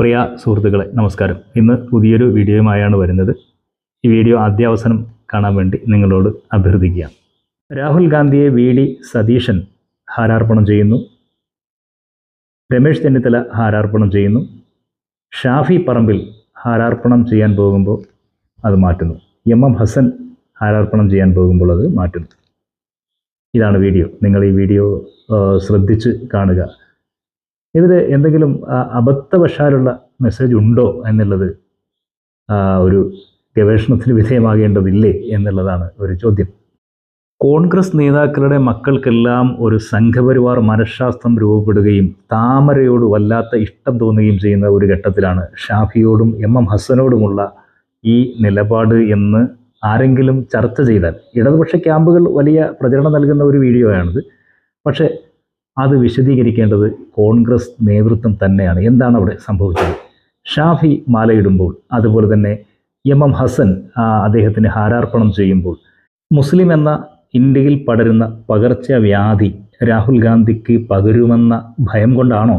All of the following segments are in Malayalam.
പ്രിയ സുഹൃത്തുക്കളെ നമസ്കാരം. ഇന്ന് പുതിയൊരു വീഡിയോയുമായാണ് വരുന്നത്. ഈ വീഡിയോ ആദ്യാവസാനം കാണാൻ വേണ്ടി നിങ്ങളോട് അഭ്യർത്ഥിക്കുക. രാഹുൽ ഗാന്ധിയെ വി ഡി സതീശൻ ഹാരാർപ്പണം ചെയ്യുന്നു. രമേശ് ചെന്നിത്തല ഹാരാർപ്പണം ചെയ്യുന്നു. ഷാഫി പറമ്പിൽ ഹാരാർപ്പണം ചെയ്യാൻ പോകുമ്പോൾ അത് മാറ്റുന്നു. എം എം ഹസൻ ഹാരാർപ്പണം ചെയ്യാൻ പോകുമ്പോൾ അത് മാറ്റുന്നു. ഇതാണ് വീഡിയോ. നിങ്ങൾ ഈ വീഡിയോ ശ്രദ്ധിച്ച് കാണുക. ഇതിൽ എന്തെങ്കിലും അബദ്ധവശാലുള്ള മെസ്സേജ് ഉണ്ടോ എന്നുള്ളത് ഒരു ഗവേഷണത്തിന് വിധേയമാകേണ്ടതില്ലേ എന്നുള്ളതാണ് ഒരു ചോദ്യം. കോൺഗ്രസ് നേതാക്കളുടെ മക്കൾക്കെല്ലാം ഒരു സംഘപരിവാർ മനഃശാസ്ത്രം രൂപപ്പെടുകയും താമരയോട് വല്ലാത്ത ഇഷ്ടം തോന്നുകയും ചെയ്യുന്ന ഒരു ഘട്ടത്തിലാണ് ഷാഫിയോടും എം എം ഹസനോടുമുള്ള ഈ നിലപാട് എന്ന് ആരെങ്കിലും ചർച്ച ചെയ്താൽ. ഇടതുപക്ഷ ക്യാമ്പുകൾ വലിയ പ്രചരണം നൽകുന്ന ഒരു വീഡിയോയാണിത്. പക്ഷേ അത് വിശദീകരിക്കേണ്ടത് കോൺഗ്രസ് നേതൃത്വം തന്നെയാണ്. എന്താണ് അവിടെ സംഭവിച്ചത്? ഷാഫി മാലയിടുമ്പോൾ അതുപോലെ തന്നെ എം എം ഹസൻ അദ്ദേഹത്തിന് ഹാരാർപ്പണം ചെയ്യുമ്പോൾ മുസ്ലിം എന്ന ഇന്ത്യയിൽ പടരുന്ന പകർച്ചവ്യാധി രാഹുൽ ഗാന്ധിക്ക് പകരുമെന്ന ഭയം കൊണ്ടാണോ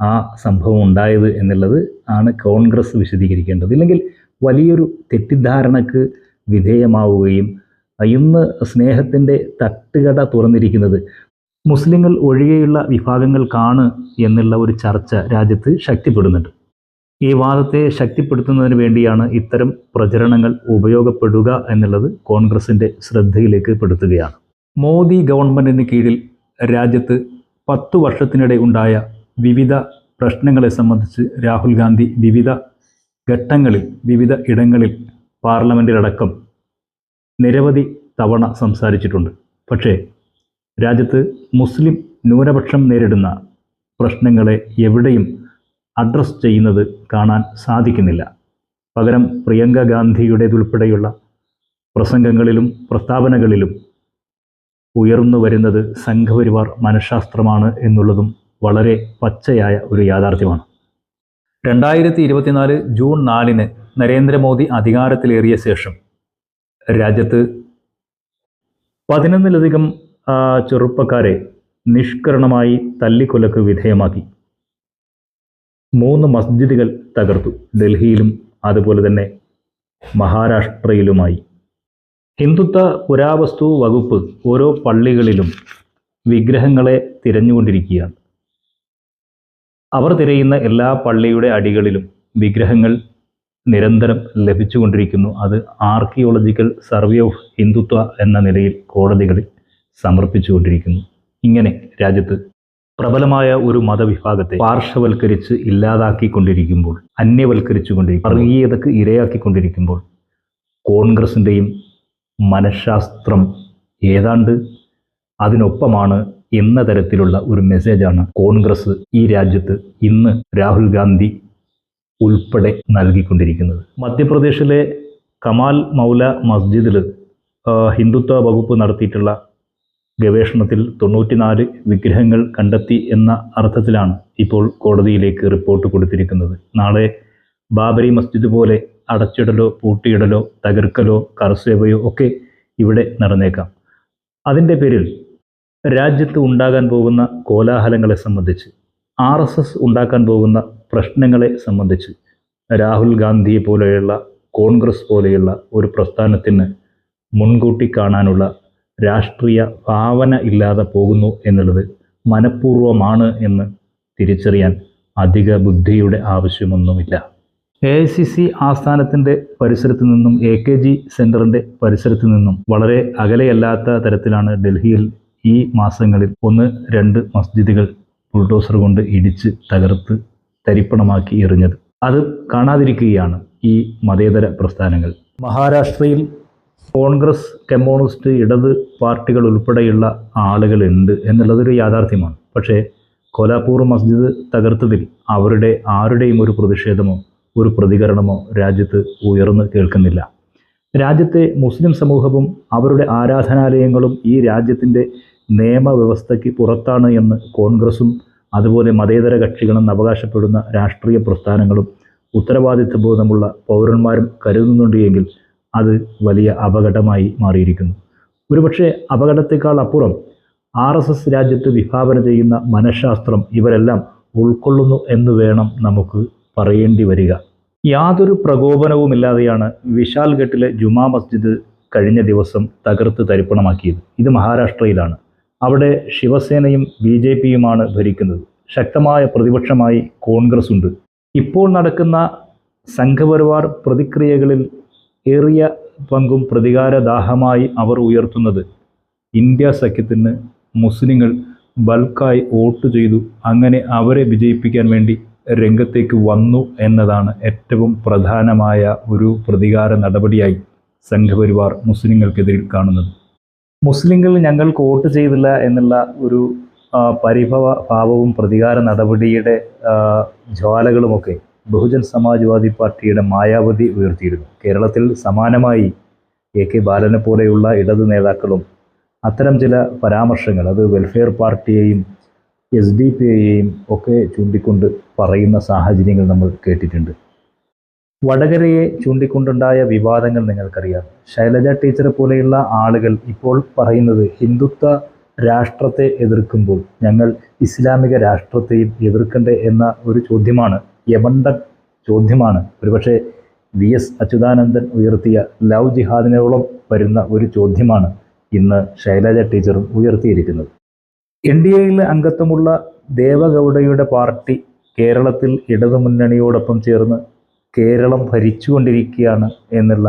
ആ സംഭവം ഉണ്ടായത് എന്നുള്ളത് ആണ് കോൺഗ്രസ് വിശദീകരിക്കേണ്ടത്. ഇല്ലെങ്കിൽ വലിയൊരു തെറ്റിദ്ധാരണക്ക് വിധേയമാവുകയും ഇന്ന് സ്നേഹത്തിന്റെ തട്ടുകട തുറന്നിരിക്കുന്നത് മുസ്ലിങ്ങൾ ഒഴികെയുള്ള വിഭാഗങ്ങൾക്കാണ് എന്നുള്ള ഒരു ചർച്ച രാജ്യത്ത് ശക്തിപ്പെടുന്നുണ്ട്. ഈ വാദത്തെ ശക്തിപ്പെടുത്തുന്നതിന് വേണ്ടിയാണ് ഇത്തരം പ്രചരണങ്ങൾ ഉപയോഗപ്പെടുക എന്നുള്ളത് കോൺഗ്രസിന്റെ ശ്രദ്ധയിലേക്ക് പെടുത്തുകയാണ്. മോദി ഗവൺമെന്റിന് കീഴിൽ രാജ്യത്ത് പത്തു വർഷത്തിനിടെ ഉണ്ടായ വിവിധ പ്രശ്നങ്ങളെ സംബന്ധിച്ച് രാഹുൽ ഗാന്ധി വിവിധ ഘട്ടങ്ങളിൽ വിവിധ ഇടങ്ങളിൽ പാർലമെന്റിലടക്കം നിരവധി തവണ സംസാരിച്ചിട്ടുണ്ട്. പക്ഷേ രാജ്യത്ത് മുസ്ലിം ന്യൂനപക്ഷം നേരിടുന്ന പ്രശ്നങ്ങളെ എവിടെയും അഡ്രസ് ചെയ്യുന്നത് കാണാൻ സാധിക്കുന്നില്ല. പകരം പ്രിയങ്ക ഗാന്ധിയുടേതുൾപ്പെടെയുള്ള പ്രസംഗങ്ങളിലും പ്രസ്താവനകളിലും ഉയർന്നു വരുന്നത് സംഘപരിവാർ മനഃശാസ്ത്രമാണ് എന്നുള്ളതും വളരെ പച്ചയായ ഒരു യാഥാർത്ഥ്യമാണ്. രണ്ടായിരത്തി ഇരുപത്തിനാല് ജൂൺ നാലിന് നരേന്ദ്രമോദി അധികാരത്തിലേറിയ ശേഷം രാജ്യത്ത് പതിനൊന്നിലധികം ആ, ചെറുപ്പക്കാരെ നിഷ്കരണമായി തല്ലിക്കൊലക്ക് വിധേയമാക്കി. മൂന്ന് മസ്ജിദുകൾ തകർത്തു. ഡൽഹിയിലും അതുപോലെ തന്നെ മഹാരാഷ്ട്രയിലുമായി. ഹിന്ദുത്വ പുരാവസ്തു വകുപ്പ് ഓരോ പള്ളികളിലും വിഗ്രഹങ്ങളെ തിരഞ്ഞുകൊണ്ടിരിക്കുകയാണ്. അവർ തിരയുന്ന എല്ലാ പള്ളിയുടെ അടികളിലും വിഗ്രഹങ്ങൾ നിരന്തരം ലഭിച്ചുകൊണ്ടിരിക്കുന്നു. അത് ആർക്കിയോളജിക്കൽ സർവേ ഓഫ് ഹിന്ദുത്വ എന്ന നിലയിൽ കോടതികളിൽ സമർപ്പിച്ചുകൊണ്ടിരിക്കുന്നു. ഇങ്ങനെ രാജ്യത്ത് പ്രബലമായ ഒരു മതവിഭാഗത്തെ പാർശ്വവൽക്കരിച്ച് ഇല്ലാതാക്കിക്കൊണ്ടിരിക്കുമ്പോൾ അന്യവൽക്കരിച്ചുകൊണ്ടിരിക്കും വർഗീയതക്ക് ഇരയാക്കിക്കൊണ്ടിരിക്കുമ്പോൾ കോൺഗ്രസിന്റെയും മനഃശാസ്ത്രം ഏതാണ്ട് അതിനൊപ്പമാണ് എന്ന തരത്തിലുള്ള ഒരു മെസ്സേജാണ് കോൺഗ്രസ് ഈ രാജ്യത്ത് ഇന്ന് രാഹുൽ ഗാന്ധി ഉൾപ്പെടെ നൽകിക്കൊണ്ടിരിക്കുന്നത്. മധ്യപ്രദേശിലെ കമാൽ മൗല മസ്ജിദിൽ ഹിന്ദുത്വ വകുപ്പ് നടത്തിയിട്ടുള്ള ഗവേഷണത്തിൽ തൊണ്ണൂറ്റിനാല് വിഗ്രഹങ്ങൾ കണ്ടെത്തി എന്ന അർത്ഥത്തിലാണ് ഇപ്പോൾ കോടതിയിലേക്ക് റിപ്പോർട്ട് കൊടുത്തിരിക്കുന്നത്. നാളെ ബാബരി മസ്ജിദ് പോലെ അടച്ചിടലോ പൂട്ടിയിടലോ തകർക്കലോ കർസേവയോ ഒക്കെ ഇവിടെ നടന്നേക്കാം. അതിന്റെ പേരിൽ രാജ്യത്ത് ഉണ്ടാകാൻ പോകുന്ന കോലാഹലങ്ങളെ സംബന്ധിച്ച് ആർ എസ് എസ് ഉണ്ടാക്കാൻ പോകുന്ന പ്രശ്നങ്ങളെ സംബന്ധിച്ച് രാഹുൽ ഗാന്ധിയെ പോലെയുള്ള കോൺഗ്രസ് പോലെയുള്ള ഒരു പ്രസ്ഥാനത്തിന് മുൻകൂട്ടി കാണാനുള്ള രാഷ്ട്രീയ ഭാവന ഇല്ലാതെ പോകുന്നു എന്നുള്ളത് മനഃപൂർവമാണ് എന്ന് തിരിച്ചറിയാൻ അധിക ബുദ്ധിയുടെ ആവശ്യമൊന്നുമില്ല. എ ഐ സി സി ആസ്ഥാനത്തിന്റെ പരിസരത്ത് നിന്നും എ കെ ജി സെന്ററിന്റെ പരിസരത്ത് നിന്നും വളരെ അകലെയല്ലാത്ത തരത്തിലാണ് ഡൽഹിയിൽ ഈ മാസങ്ങളിൽ ഒന്ന് രണ്ട് മസ്ജിദുകൾ ബുൾഡോസർ കൊണ്ട് ഇടിച്ച് തകർത്ത് തരിപ്പണമാക്കി എറിഞ്ഞത്. അത് കാണാതിരിക്കുകയാണ് ഈ മതേതര പ്രസ്ഥാനങ്ങൾ. മഹാരാഷ്ട്രയിൽ കോൺഗ്രസ് കമ്മ്യൂണിസ്റ്റ് ഇടത് പാർട്ടികൾ ഉൾപ്പെടെയുള്ള ആളുകളുണ്ട് എന്നുള്ളതൊരു യാഥാർത്ഥ്യമാണ്. പക്ഷേ കോലാപൂർ മസ്ജിദ് തകർത്തതിൽ അവരുടെ ആരുടെയും ഒരു പ്രതിഷേധമോ ഒരു പ്രതികരണമോ രാജ്യത്ത് ഉയർന്നു കേൾക്കുന്നില്ല. രാജ്യത്തെ മുസ്ലിം സമൂഹവും അവരുടെ ആരാധനാലയങ്ങളും ഈ രാജ്യത്തിന്റെ നിയമവ്യവസ്ഥയ്ക്ക് പുറത്താണ് എന്ന് കോൺഗ്രസും അതുപോലെ മതേതര കക്ഷികളെന്ന് അവകാശപ്പെടുന്ന രാഷ്ട്രീയ പ്രസ്ഥാനങ്ങളും ഉത്തരവാദിത്വബോധമുള്ള പൗരന്മാരും കരുതുന്നുണ്ട് എങ്കിൽ അത് വലിയ അപകടമായി മാറിയിരിക്കുന്നു. ഒരുപക്ഷെ അപകടത്തെക്കാൾ അപ്പുറം ആർ എസ് എസ് രാജ്യത്ത് വിഭാവന ചെയ്യുന്ന മനഃശാസ്ത്രം ഇവരെല്ലാം ഉൾക്കൊള്ളുന്നു എന്ന് വേണം നമുക്ക് പറയേണ്ടി വരിക. യാതൊരു പ്രകോപനവുമില്ലാതെയാണ് വിശാൽഘട്ടിലെ ജുമാ മസ്ജിദ് കഴിഞ്ഞ ദിവസം തകർത്ത് തരിപ്പണമാക്കിയത്. ഇത് മഹാരാഷ്ട്രയിലാണ്. അവിടെ ശിവസേനയും ബി ജെ പിയുമാണ് ഭരിക്കുന്നത്. ശക്തമായ പ്രതിപക്ഷമായി കോൺഗ്രസ് ഉണ്ട്. ഇപ്പോൾ നടക്കുന്ന സംഘപരിവാർ പ്രതിക്രിയകളിൽ ഏറിയ പങ്കും പ്രതികാരദാഹമായി അവർ ഉയർത്തുന്നത്. ഇന്ത്യ സഖ്യത്തിന് മുസ്ലിങ്ങൾ ബൾക്കായി വോട്ട് ചെയ്തു. അങ്ങനെ അവരെ വിജയിപ്പിക്കാൻ വേണ്ടി രംഗത്തേക്ക് വന്നു എന്നതാണ് ഏറ്റവും പ്രധാനമായ ഒരു പ്രതികാര നടപടിയായി സംഘപരിവാർ മുസ്ലിങ്ങൾക്കെതിരിൽ കാണുന്നത്. മുസ്ലിങ്ങൾ ഞങ്ങൾക്ക് വോട്ട് ചെയ്തില്ല എന്നുള്ള ഒരു പരിഭവ ഭാവവും പ്രതികാര നടപടിയുടെ ജ്വാലകളുമൊക്കെ ബഹുജൻ സമാജ്വാദി പാർട്ടിയുടെ മായാവതി ഉയർത്തിയിരുന്നു. കേരളത്തിൽ സമാനമായി എ കെ ബാലനെ പോലെയുള്ള ഇടത് നേതാക്കളും അത്തരം ചില പരാമർശങ്ങൾ അത് വെൽഫെയർ പാർട്ടിയെയും എസ് ഡി പി യെയും ഒക്കെ ചൂണ്ടിക്കൊണ്ട് പറയുന്ന സാഹചര്യങ്ങൾ നമ്മൾ കേട്ടിട്ടുണ്ട്. വടകരയെ ചൂണ്ടിക്കൊണ്ടുണ്ടായ വിവാദങ്ങൾ നിങ്ങൾക്കറിയാം. ശൈലജ ടീച്ചറെ പോലെയുള്ള ആളുകൾ ഇപ്പോൾ പറയുന്നത് ഹിന്ദുത്വ രാഷ്ട്രത്തെ എതിർക്കുമ്പോൾ ഞങ്ങൾ ഇസ്ലാമിക രാഷ്ട്രത്തെയും എതിർക്കണ്ടേ എന്ന ഒരു ചോദ്യമാണ് യമണ്ടൻ ചോദ്യമാണ്. ഒരുപക്ഷെ വി എസ് അച്യുതാനന്ദൻ ഉയർത്തിയ ലവ് ജിഹാദിനോളം വരുന്ന ഒരു ചോദ്യമാണ് ഇന്ന് ശൈലജ ടീച്ചറും ഉയർത്തിയിരിക്കുന്നത്. എൻ ഡി എയിൽ അംഗത്വമുള്ള ദേവഗൗഡയുടെ പാർട്ടി കേരളത്തിൽ ഇടതുമുന്നണിയോടൊപ്പം ചേർന്ന് കേരളം ഭരിച്ചുകൊണ്ടിരിക്കുകയാണ് എന്നുള്ള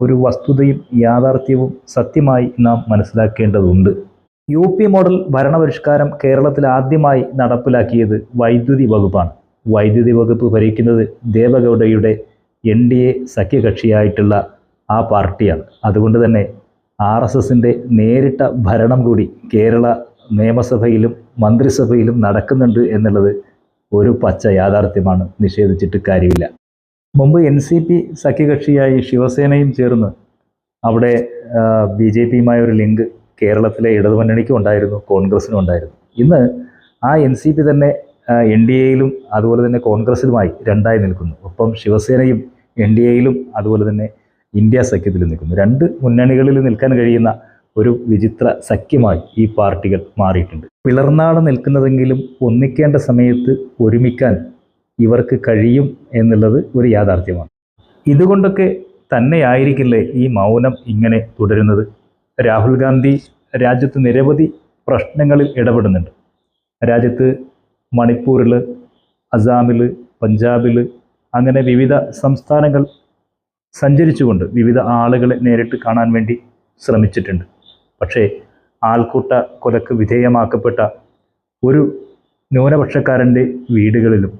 ഒരു വസ്തുതയും യാഥാർത്ഥ്യവും സത്യമായി നാം മനസ്സിലാക്കേണ്ടതുണ്ട്. യു പി മോഡൽ ഭരണപരിഷ്കാരം കേരളത്തിൽ ആദ്യമായി നടപ്പിലാക്കിയത് വൈദ്യുതി വകുപ്പാണ്. വൈദ്യുതി വകുപ്പ് ഭരിക്കുന്നത് ദേവഗൗഡയുടെ എൻ ഡി എ സഖ്യകക്ഷിയായിട്ടുള്ള ആ പാർട്ടിയാണ്. അതുകൊണ്ട് തന്നെ ആർ എസ് എസിന്റെ നേരിട്ട ഭരണം കൂടി കേരള നിയമസഭയിലും മന്ത്രിസഭയിലും നടക്കുന്നുണ്ട് എന്നുള്ളത് ഒരു പച്ച യാഥാർത്ഥ്യമാണ്. നിഷേധിച്ചിട്ട് കാര്യമില്ല. മുമ്പ് എൻ സി പി സഖ്യകക്ഷിയായി ശിവസേനയും ചേർന്ന് അവിടെ ബി ജെ പിയുമായ ഒരു ലിങ്ക് കേരളത്തിലെ ഇടതുമുന്നണിക്കും ഉണ്ടായിരുന്നു കോൺഗ്രസിനും ഉണ്ടായിരുന്നു. ഇന്ന് ആ എൻ സി പി തന്നെ എൻ ഡി എയിലും അതുപോലെ തന്നെ കോൺഗ്രസിലുമായി രണ്ടായി നിൽക്കുന്നു. ഒപ്പം ശിവസേനയും എൻ ഡി എയിലും അതുപോലെ തന്നെ ഇന്ത്യ സഖ്യത്തിലും നിൽക്കുന്നു. രണ്ട് മുന്നണികളിൽ നിൽക്കാൻ കഴിയുന്ന ഒരു വിചിത്ര സഖ്യമായി ഈ പാർട്ടികൾ മാറിയിട്ടുണ്ട്. പിളർന്നാണ് നിൽക്കുന്നതെങ്കിലും ഒന്നിക്കേണ്ട സമയത്ത് ഒരുമിക്കാൻ ഇവർക്ക് കഴിയും എന്നുള്ളത് ഒരു യാഥാർത്ഥ്യമാണ്. ഇതുകൊണ്ടൊക്കെ തന്നെയായിരിക്കില്ലേ ഈ മൗനം ഇങ്ങനെ തുടരുന്നത്? രാഹുൽ ഗാന്ധി രാജ്യത്ത് നിരവധി പ്രശ്നങ്ങളിൽ ഇടപെടുന്നുണ്ട്. രാജ്യത്ത് മണിപ്പൂരിൽ അസാമിൽ പഞ്ചാബിൽ അങ്ങനെ വിവിധ സംസ്ഥാനങ്ങൾ സഞ്ചരിച്ചുകൊണ്ട് വിവിധ ആളുകളെ നേരിട്ട് കാണാൻ വേണ്ടി ശ്രമിച്ചിട്ടുണ്ട്. പക്ഷേ ആൾക്കൂട്ട കൊലക്ക് വിധേയമാക്കപ്പെട്ട ഒരു ന്യൂനപക്ഷക്കാരന്റെ വീടുകളിലും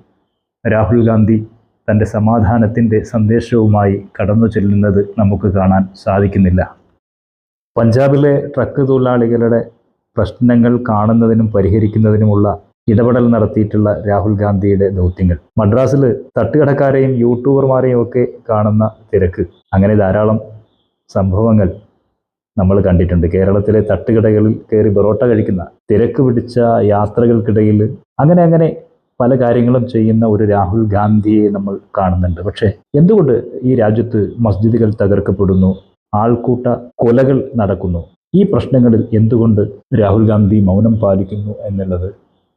രാഹുൽ ഗാന്ധി തന്റെ സമാധാനത്തിന്റെ സന്ദേശവുമായി കടന്നു ചെല്ലുന്നത് നമുക്ക് കാണാൻ സാധിക്കുന്നില്ല. പഞ്ചാബിലെ ട്രക്ക് തൊഴിലാളികളുടെ പ്രശ്നങ്ങൾ കാണുന്നതിനും പരിഹരിക്കുന്നതിനുമുള്ള ഇടപെടൽ നടത്തിയിട്ടുള്ള രാഹുൽ ഗാന്ധിയുടെ ദൗത്യങ്ങൾ. മദ്രാസിൽ തട്ടുകടക്കാരെയും യൂട്യൂബർമാരെയും ഒക്കെ കാണുന്ന തിരക്ക്. അങ്ങനെ ധാരാളം സംഭവങ്ങൾ നമ്മൾ കണ്ടിട്ടുണ്ട്. കേരളത്തിലെ തട്ടുകടകളിൽ കയറി പൊറോട്ട കഴിക്കുന്ന തിരക്ക് പിടിച്ച യാത്രകൾക്കിടയിൽ അങ്ങനെ അങ്ങനെ പല കാര്യങ്ങളും ചെയ്യുന്ന ഒരു രാഹുൽ ഗാന്ധിയെ നമ്മൾ കാണുന്നുണ്ട്. പക്ഷേ എന്തുകൊണ്ട് ഈ രാജ്യത്ത് മസ്ജിദുകൾ തകർക്കപ്പെടുന്നു? ആൾക്കൂട്ട കൊലകൾ നടക്കുന്നു. ഈ പ്രശ്നങ്ങളിൽ എന്തുകൊണ്ട് രാഹുൽ ഗാന്ധി മൗനം പാലിക്കുന്നു എന്നുള്ളത്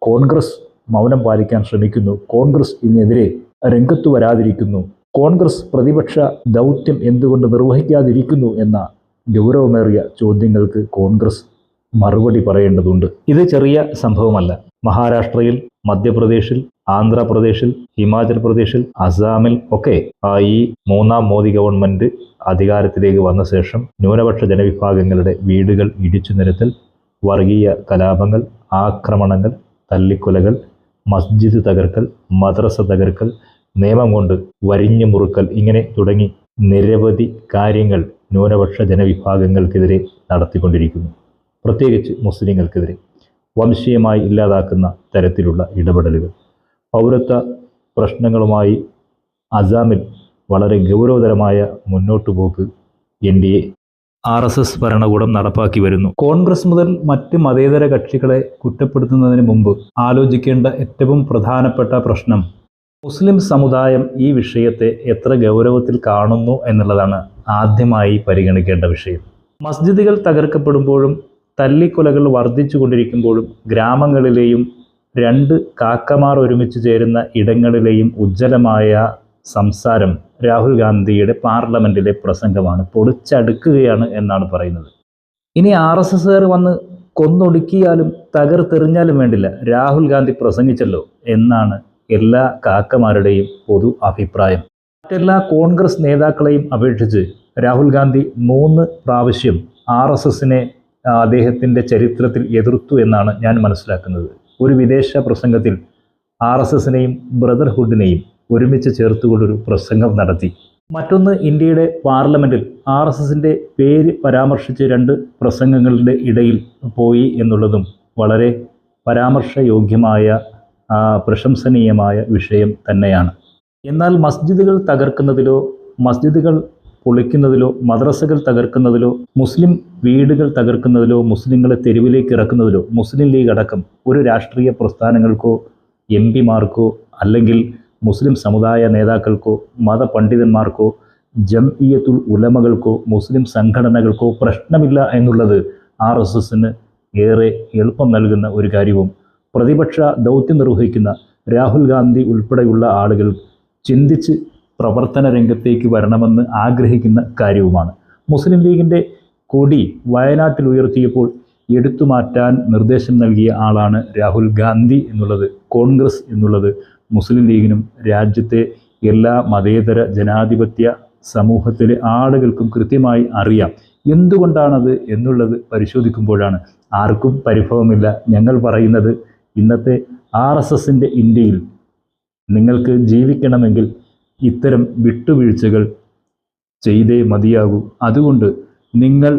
കോൺഗ്രസ് മൗനം പാലിക്കാൻ ശ്രമിക്കുന്നു. കോൺഗ്രസ് ഇതിനെതിരെ രംഗത്ത് വരാതിരിക്കുന്നു. കോൺഗ്രസ് പ്രതിപക്ഷ ദൗത്യം എന്തുകൊണ്ട് നിർവഹിക്കാതിരിക്കുന്നു എന്ന ഗൗരവമേറിയ ചോദ്യങ്ങൾക്ക് കോൺഗ്രസ് മറുപടി പറയേണ്ടതുണ്ട്. ഇത് ചെറിയ സംഭവമല്ല. മഹാരാഷ്ട്രയിൽ മധ്യപ്രദേശിൽ ആന്ധ്രാപ്രദേശിൽ ഹിമാചൽ പ്രദേശിൽ അസാമിൽ ഒക്കെ ഈ മൂന്നാം മോദി ഗവൺമെന്റ് അധികാരത്തിലേക്ക് വന്ന ശേഷം ന്യൂനപക്ഷ ജനവിഭാഗങ്ങളുടെ വീടുകൾ ഇടിച്ചു നിരത്തൽ വർഗീയ കലാപങ്ങൾ ആക്രമണങ്ങൾ തല്ലിക്കൊലകൾ മസ്ജിദ് തകർക്കൽ മദ്രസ തകർക്കൽ നിയമം കൊണ്ട് വരിഞ്ഞു മുറുക്കൽ ഇങ്ങനെ തുടങ്ങി നിരവധി കാര്യങ്ങൾ ന്യൂനപക്ഷ ജനവിഭാഗങ്ങൾക്കെതിരെ നടത്തിക്കൊണ്ടിരിക്കുന്നു. പ്രത്യേകിച്ച് മുസ്ലിങ്ങൾക്കെതിരെ വംശീയമായി ഇല്ലാതാക്കുന്ന തരത്തിലുള്ള ഇടപെടലുകൾ. പൗരത്വ പ്രശ്നങ്ങളുമായി അസാമിൽ വളരെ ഗൗരവതരമായ മുന്നോട്ടു പോക്ക് N D A R S S ഭരണകൂടം നടപ്പാക്കി വരുന്നു. കോൺഗ്രസ് മുതൽ മറ്റ് മതേതര കക്ഷികളെ കുറ്റപ്പെടുത്തുന്നതിന് മുമ്പ് ആലോചിക്കേണ്ട ഏറ്റവും പ്രധാനപ്പെട്ട പ്രശ്നം മുസ്ലിം സമുദായം ഈ വിഷയത്തെ എത്ര ഗൗരവത്തിൽ കാണുന്നു എന്നുള്ളതാണ് ആദ്യമായി പരിഗണിക്കേണ്ട വിഷയം. മസ്ജിദുകൾ തകർക്കപ്പെടുമ്പോഴും തല്ലിക്കൊലകൾ വർദ്ധിച്ചുകൊണ്ടിരിക്കുമ്പോഴും ഗ്രാമങ്ങളിലെയും രണ്ട് കാക്കമാർ ഒരുമിച്ച് ചേരുന്ന ഇടങ്ങളിലെയും ഉജ്ജ്വലമായ സംസാരം രാഹുൽ ഗാന്ധിയുടെ പാർലമെന്റിലെ പ്രസംഗമാണ്. പൊളിച്ചടുക്കുകയാണ് എന്നാണ് പറയുന്നത്. ഇനി ആർ എസ് എസുകാർ വന്ന് കൊന്നൊടുക്കിയാലും തകർത്തെറിഞ്ഞാലും വേണ്ടില്ല. രാഹുൽ ഗാന്ധി പ്രസംഗിച്ചല്ലോ എന്നാണ് എല്ലാ കാക്കമാരുടെയും പൊതു അഭിപ്രായം. മറ്റെല്ലാ കോൺഗ്രസ് നേതാക്കളെയും അപേക്ഷിച്ച് രാഹുൽ ഗാന്ധി മൂന്ന് പ്രാവശ്യം ആർ എസ് എസിനെ അദ്ദേഹത്തിന്റെ ചരിത്രത്തിൽ എതിർത്തു എന്നാണ് ഞാൻ മനസ്സിലാക്കുന്നത്. ഒരു വിദേശ പ്രസംഗത്തിൽ ആർ എസ് എസിനെയും ബ്രദർഹുഡിനെയും ഒരുമിച്ച് ചേർത്തുകൊണ്ടൊരു പ്രസംഗം നടത്തി. മറ്റൊന്ന് ഇന്ത്യയുടെ പാർലമെന്റിൽ ആർ എസ് എസിന്റെ പേര് പരാമർശിച്ച് രണ്ട് പ്രസംഗങ്ങളുടെ ഇടയിൽ പോയി എന്നുള്ളതും വളരെ പരാമർശയോഗ്യമായ പ്രശംസനീയമായ വിഷയം തന്നെയാണ്. എന്നാൽ മസ്ജിദുകൾ തകർക്കുന്നതിലോ മസ്ജിദുകൾ പൊളിക്കുന്നതിലോ മദ്രസകൾ തകർക്കുന്നതിലോ മുസ്ലിം വീടുകൾ തകർക്കുന്നതിലോ മുസ്ലിങ്ങളെ തെരുവിലേക്ക് ഇറക്കുന്നതിലോ മുസ്ലിം ലീഗ് അടക്കം ഒരു രാഷ്ട്രീയ പ്രസ്ഥാനങ്ങൾക്കോ എം പിമാർക്കോ അല്ലെങ്കിൽ മുസ്ലിം സമുദായ നേതാക്കൾക്കോ മതപണ്ഡിതന്മാർക്കോ ജംഇയത്തുൽ ഉലമകൾക്കോ മുസ്ലിം സംഘടനകൾക്കോ പ്രശ്നമില്ല എന്നുള്ളത് ആർ എസ് എസിന് ഏറെ എളുപ്പം നൽകുന്ന ഒരു കാര്യവും പ്രതിപക്ഷ ദൗത്യം നിർവഹിക്കുന്ന രാഹുൽ ഗാന്ധി ഉൾപ്പെടെയുള്ള ആളുകൾ ചിന്തിച്ച് പ്രവർത്തന രംഗത്തേക്ക് വരണമെന്ന് ആഗ്രഹിക്കുന്ന കാര്യവുമാണ്. മുസ്ലിം ലീഗിന്റെ കൊടി വയനാട്ടിൽ ഉയർത്തിയപ്പോൾ എടുത്തു മാറ്റാൻ നിർദ്ദേശം നൽകിയ ആളാണ് രാഹുൽ ഗാന്ധി എന്നുള്ളത് കോൺഗ്രസ് എന്നുള്ളത്. മുസ്ലിം ലീഗിനും രാജ്യത്തെ എല്ലാ മതേതര ജനാധിപത്യ സമൂഹത്തിലെ ആളുകൾക്കും കൃത്യമായി അറിയാം. എന്തുകൊണ്ടാണത് എന്നുള്ളത് പരിശോധിക്കുമ്പോഴാണ്. ആർക്കും പരിഭവമില്ല. ഞങ്ങൾ പറയുന്നത് ഇന്നത്തെ ആർ എസ് എസിന്റെ ഇന്ത്യയിൽ നിങ്ങൾക്ക് ജീവിക്കണമെങ്കിൽ ഇത്തരം വിട്ടുവീഴ്ചകൾ ചെയ്തേ മതിയാകൂ. അതുകൊണ്ട് നിങ്ങൾ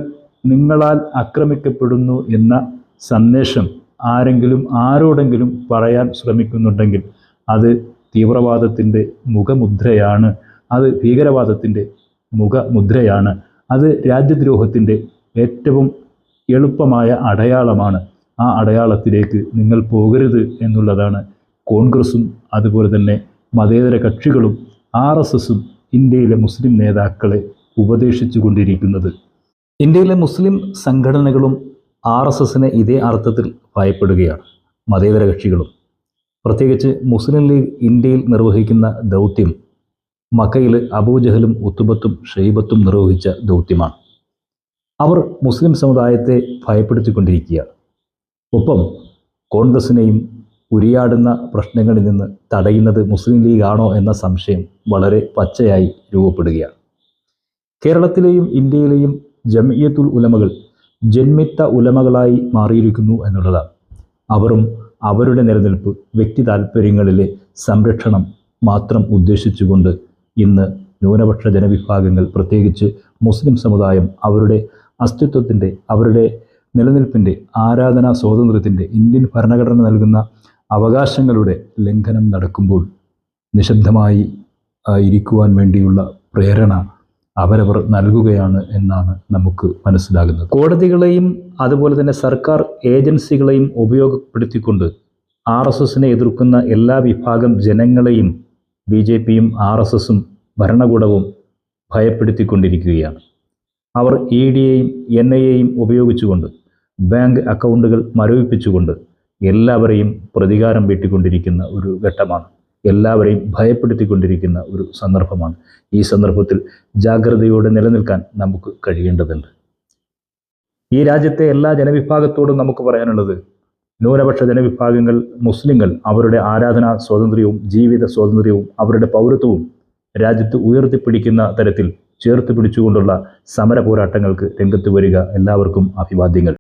നിങ്ങളാൽ ആക്രമിക്കപ്പെടുന്നു എന്ന സന്ദേശം ആരെങ്കിലും ആരോടെങ്കിലും പറയാൻ ശ്രമിക്കുന്നുണ്ടെങ്കിൽ അത് തീവ്രവാദത്തിന്റെ മുഖമുദ്രയാണ്. അത് ഭീകരവാദത്തിന്റെ മുഖമുദ്രയാണ്. അത് രാജ്യദ്രോഹത്തിന്റെ ഏറ്റവും എളുപ്പമായ അടയാളമാണ്. ആ അടയാളത്തിലേക്ക് നിങ്ങൾ പോകരുത് എന്നുള്ളതാണ് കോൺഗ്രസും അതുപോലെ തന്നെ മതേതര കക്ഷികളും ആർ എസ് എസും ഇന്ത്യയിലെ മുസ്ലിം നേതാക്കളെ ഉപദേശിച്ചു കൊണ്ടിരിക്കുന്നത് ഇന്ത്യയിലെ മുസ്ലിം സംഘടനകളും ആർ എസ് എസിനെ ഇതേ അർത്ഥത്തിൽ ഭയപ്പെടുകയാണ്. മതേതര കക്ഷികളും. പ്രത്യേകിച്ച് മുസ്ലിം ലീഗ് ഇന്ത്യയിൽ നിർവഹിക്കുന്ന ദൗത്യം മക്കയിൽ അബൂജഹലും ഉത്തുബത്തും ഷെയ്ബത്തും നിർവഹിച്ച ദൗത്യമാണ്. അവർ മുസ്ലിം സമുദായത്തെ ഭയപ്പെടുത്തിക്കൊണ്ടിരിക്കുകയാണ്. ഒപ്പം കോൺഗ്രസിനെയും ഉരിയാടുന്ന പ്രശ്നങ്ങളിൽ നിന്ന് തടയുന്നത് മുസ്ലിം ലീഗാണോ എന്ന സംശയം വളരെ പച്ചയായി രൂപപ്പെടുകയാണ്. കേരളത്തിലെയും ഇന്ത്യയിലെയും ജമിയത്തുൽ ഉലമകൾ ജന്മിത്ത ഉലമകളായി മാറിയിരിക്കുന്നു എന്നുള്ളതാണ്. അവരും അവരുടെ നിലനിൽപ്പ് വ്യക്തി താൽപ്പര്യങ്ങളിലെ സംരക്ഷണം മാത്രം ഉദ്ദേശിച്ചുകൊണ്ട് ഇന്ന് ന്യൂനപക്ഷ ജനവിഭാഗങ്ങൾ പ്രത്യേകിച്ച് മുസ്ലിം സമുദായം അവരുടെ അസ്തിത്വത്തിന്റെ അവരുടെ നിലനിൽപ്പിന്റെ ആരാധനാ സ്വാതന്ത്ര്യത്തിന്റെ ഇന്ത്യൻ ഭരണഘടന നൽകുന്ന അവകാശങ്ങളുടെ ലംഘനം നടക്കുമ്പോൾ നിശബ്ദമായി ഇരിക്കുവാൻ വേണ്ടിയുള്ള പ്രേരണ അവരവർ നൽകുകയാണ് എന്നാണ് നമുക്ക് മനസ്സിലാകുന്നത്. കോടതികളെയും അതുപോലെ തന്നെ സർക്കാർ ഏജൻസികളെയും ഉപയോഗപ്പെടുത്തിക്കൊണ്ട് ആർ എസ് എസിനെ എതിർക്കുന്ന എല്ലാ വിഭാഗം ജനങ്ങളെയും ബി ജെ പിയും ആർ എസ് എസും ഭരണകൂടവും ഭയപ്പെടുത്തിക്കൊണ്ടിരിക്കുകയാണ്. അവർ ഇ ഡിയെയും എൻ ഐ എയും ഉപയോഗിച്ചുകൊണ്ട് ബാങ്ക് അക്കൗണ്ടുകൾ മരവിപ്പിച്ചുകൊണ്ട് എല്ലാവരെയും പ്രതികാരം വീട്ടിക്കൊണ്ടിരിക്കുന്ന ഒരു ഘട്ടമാണ്. എല്ലാവരെയും ഭയപ്പെടുത്തിക്കൊണ്ടിരിക്കുന്ന ഒരു സന്ദർഭമാണ്. ഈ സന്ദർഭത്തിൽ ജാഗ്രതയോടെ നിലനിൽക്കാൻ നമുക്ക് കഴിയേണ്ടതുണ്ട്. ഈ രാജ്യത്തെ എല്ലാ ജനവിഭാഗത്തോടും നമുക്ക് പറയാനുള്ളത് ന്യൂനപക്ഷ ജനവിഭാഗങ്ങൾ മുസ്ലിങ്ങൾ അവരുടെ ആരാധനാ സ്വാതന്ത്ര്യവും ജീവിത സ്വാതന്ത്ര്യവും അവരുടെ പൗരത്വവും രാജ്യത്ത് ഉയർത്തിപ്പിടിക്കുന്ന തരത്തിൽ ചേർത്ത് പിടിച്ചുകൊണ്ടുള്ള സമര പോരാട്ടങ്ങൾക്ക് രംഗത്ത് വരിക എല്ലാവർക്കും അഭിവാദ്യങ്ങൾ.